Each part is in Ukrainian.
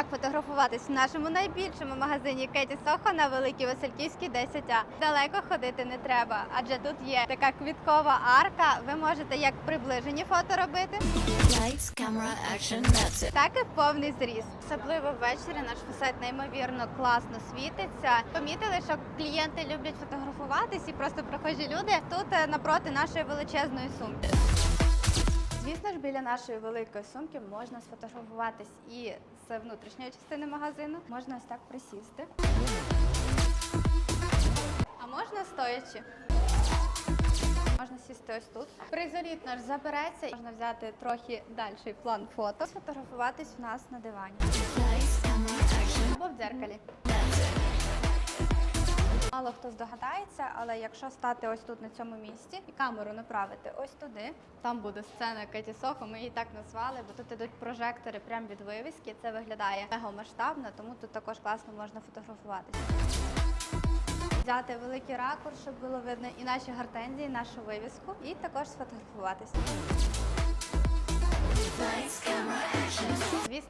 як фотографуватись в нашому найбільшому магазині Кеті Сохо на Великій Васильківській 10А. Далеко ходити не треба, адже тут є така квіткова арка. Ви можете як приближені фото робити, Lights, camera, action, that's it. так і повний зріст. Особливо ввечері наш фасет неймовірно класно світиться. Помітили, що клієнти люблять фотографуватись і просто прохожі люди тут е, напроти нашої величезної сумки. Біля нашої великої сумки можна сфотографуватись і з внутрішньої частини магазину. Можна ось так присісти. А можна стоячи. Можна сісти ось тут. Призоріт наш забереться. Можна взяти трохи дальший план фото. Сфотографуватись в нас на дивані або в дзеркалі. Мало хто здогадається, але якщо стати ось тут на цьому місці і камеру направити ось туди, там буде сцена Кеті Сохо. Ми її так назвали, бо тут ідуть прожектори прямо від вивіски. Це виглядає мега масштабно, тому тут також класно можна фотографуватися. Взяти великий ракурс, щоб було видно і наші гортензії, і нашу вивіску, і також сфотографуватися.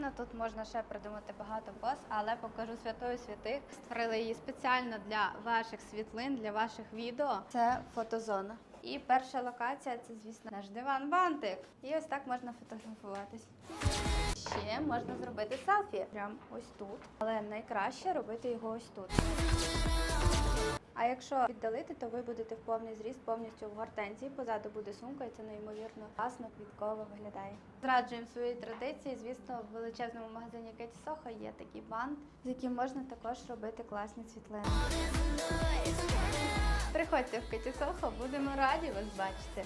Звісно, тут можна ще придумати багато поз, але покажу святою святих. Створили її спеціально для ваших світлин, для ваших відео. Це фотозона. І перша локація це, звісно, наш диван бантик. І ось так можна фотографуватись. Ще можна зробити селфі прямо ось тут, але найкраще робити його ось тут. А якщо віддалити, то ви будете в повний зріст повністю в гортензії. Позаду буде сумка, і це неймовірно класно, квітково виглядає. Зраджуємо свої традиції. Звісно, в величезному магазині Кеті Сохо є такий бант, з яким можна також робити класні світлини. Приходьте в Кеті Сохо, будемо раді вас бачити.